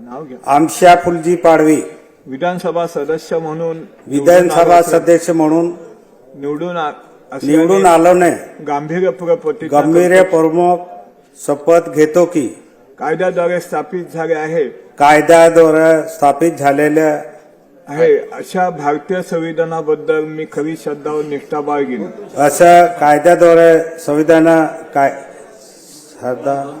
नाव घ्या. आमशा फुलजी पाडवी. विधानसभा सदस्य म्हणून विधानसभा सदस्य म्हणून निवडून आ- असल्याने निवडून आलो नाही. गांभीर्यपूर्वक प्रतिज्ञा गंभीर करतो. प्रमुख शपथ घेतो की. कायद्याद्वारे स्थापित झाले आहे. कायद्याद्वारे स्थापित झालेल्या आहे. अशा भारतीय संविधानाबद्दल मी खरी श्रद्धा व निष्ठा बाळगीन. असं कायद्याद्वारे संविधान काय सदा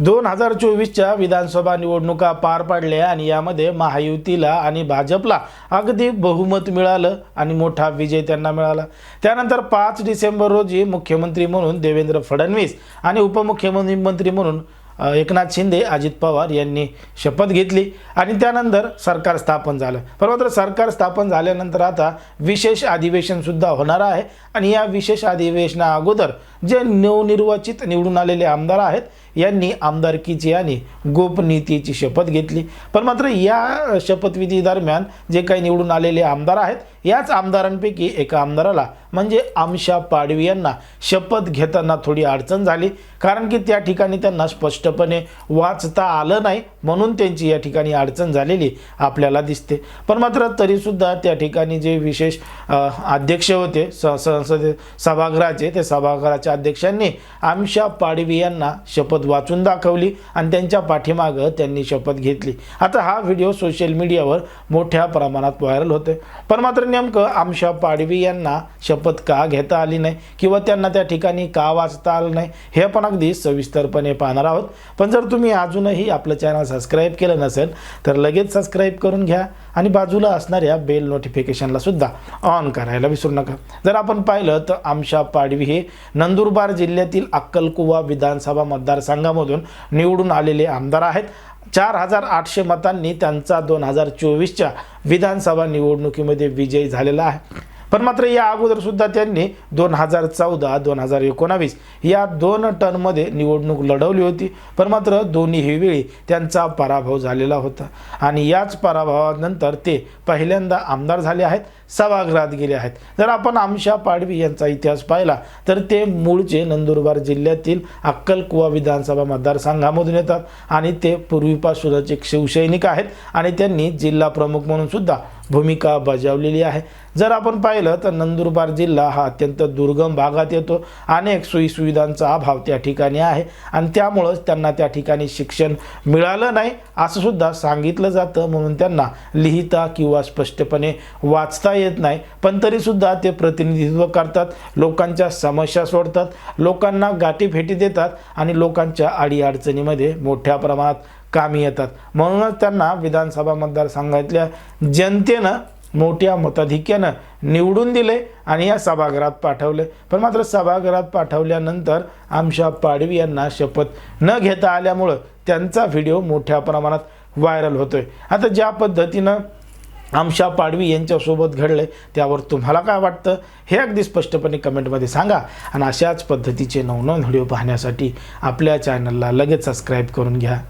दोन हजार चोवीसच्या विधानसभा निवडणुका पार पाडल्या आणि यामध्ये महायुतीला आणि भाजपला अगदी बहुमत मिळालं आणि मोठा विजय त्यांना मिळाला. त्यानंतर पाच डिसेंबर रोजी मुख्यमंत्री म्हणून देवेंद्र फडणवीस आणि उपमुख्यमंत्री मंत्री म्हणून एकनाथ शिंदे अजित पवार यांनी शपथ घेतली आणि त्यानंतर सरकार स्थापन झालं. पण मात्र सरकार स्थापन झाल्यानंतर आता विशेष अधिवेशनसुद्धा होणार आहे आणि या विशेष अधिवेशना अगोदर जे नवनिर्वाचित निवडून आलेले आमदार आहेत यांनी आमदारकीची आणि गोपनीयतेची शपथ घेतली. पण मात्र या शपथविधी दरम्यान जे काही निवडून आलेले आमदार आहेत याच आमदारांपैकी एका आमदाराला म्हणजे आमशा पाडवी यांना शपथ घेताना थोडी अडचण झाली. कारण की त्या ठिकाणी त्यांना स्पष्टपणे वाचता आलं नाही म्हणून त्यांची या ठिकाणी अडचण झालेली आपल्याला दिसते. पण मात्र तरीसुद्धा त्या ठिकाणी जे विशेष अध्यक्ष होते स संसदे सभागृहाचे ते सभागृहाच्या अध्यक्षांनी आमशा पाडवी यांना शपथ वाचून दाखवली आणि त्यांच्या पाठीमागं त्यांनी शपथ घेतली. आता हा व्हिडिओ सोशल मीडियावर मोठ्या प्रमाणात व्हायरल होते पण मात्र नेमकं आमशा पाडवी यांना शपथ का घेता आली नाही किंवा त्यांना त्या ठिकाणी का वाचता आलं नाही हे पण अगदी सविस्तरपणे पाहणार आहोत. पण जर तुम्ही अजूनही आपलं चॅनल सबस्क्राईब केलं नसेल तर लगेच सबस्क्राईब करून घ्या आणि बाजूला असणाऱ्या बेल नोटिफिकेशनला सुद्धा ऑन करायला विसरू नका. जर आपण पाहिलं तर आमशा पाडवी हे नंदुरबार जिल्ह्यातील अक्कलकुवा विधानसभा मतदारसंघामधून निवडून आलेले आमदार आहेत. चार हजार आठशे मतांनी त्यांचा दोन हजार चोवीसच्या विधानसभा निवडणुकीमध्ये विजय झालेला आहे. पण मात्र या अगोदर सुद्धा त्यांनी दोन हजार चौदा दोन हजार एकोणावीस या दोन टर्ममध्ये निवडणूक लढवली होती. पण मात्र दोन्ही वेळी त्यांचा पराभव झालेला होता. आणि याच पराभवानंतर ते पहिल्यांदा आमदार झाले आहेत. सभागृहात गेले आहेत. जर आपण आमशा पाडवी यांचा इतिहास पाहिला तर ते मूळचे नंदुरबार जिल्ह्यातील अक्कलकुवा विधानसभा मतदारसंघामधून येतात आणि ते पूर्वीपासूनच एक शिवसैनिक आहेत आणि त्यांनी जिल्हा प्रमुख म्हणून सुद्धा भूमिका बजावलेली आहे. जर आपण पाहिलं तर नंदुरबार जिल्हा हा अत्यंत दुर्गम भागात येतो. अनेक सोयीसुविधांचा अभाव त्या ठिकाणी आहे आणि त्यामुळंच त्यांना त्या ठिकाणी शिक्षण मिळालं नाही असं सुद्धा सांगितलं जातं म्हणून त्यांना लिहिता किंवा स्पष्टपणे वाचता येत नाही. पण तरीसुद्धा ते प्रतिनिधित्व करतात लोकांच्या समस्या सोडतात लोकांना गाठीभेटी देतात आणि लोकांच्या अडीअडचणीमध्ये मोठ्या प्रमाणात कामी येतात. म्हणूनच त्यांना विधानसभा मतदारसंघातल्या जनतेनं मोठ्या मताधिक्यानं निवडून दिले आणि या सभागृहात पाठवले. पण मात्र सभागृहात पाठवल्यानंतर आमशा पाडवी यांना शपथ न घेता आल्यामुळं त्यांचा व्हिडिओ मोठ्या प्रमाणात व्हायरल होतोय. आता ज्या पद्धतीनं आमशा पाडवी यांच्यासोबत घडले त्यावर तुम्हाला काय वाटतं? हे अगदी स्पष्टपणे कमेंटमध्ये सांगा. आणि अशाच पद्धतीचे नवनवन व्हिडिओ पाहण्यासाठी आपल्या चॅनलला लगेच सबस्क्राईब करून घ्या.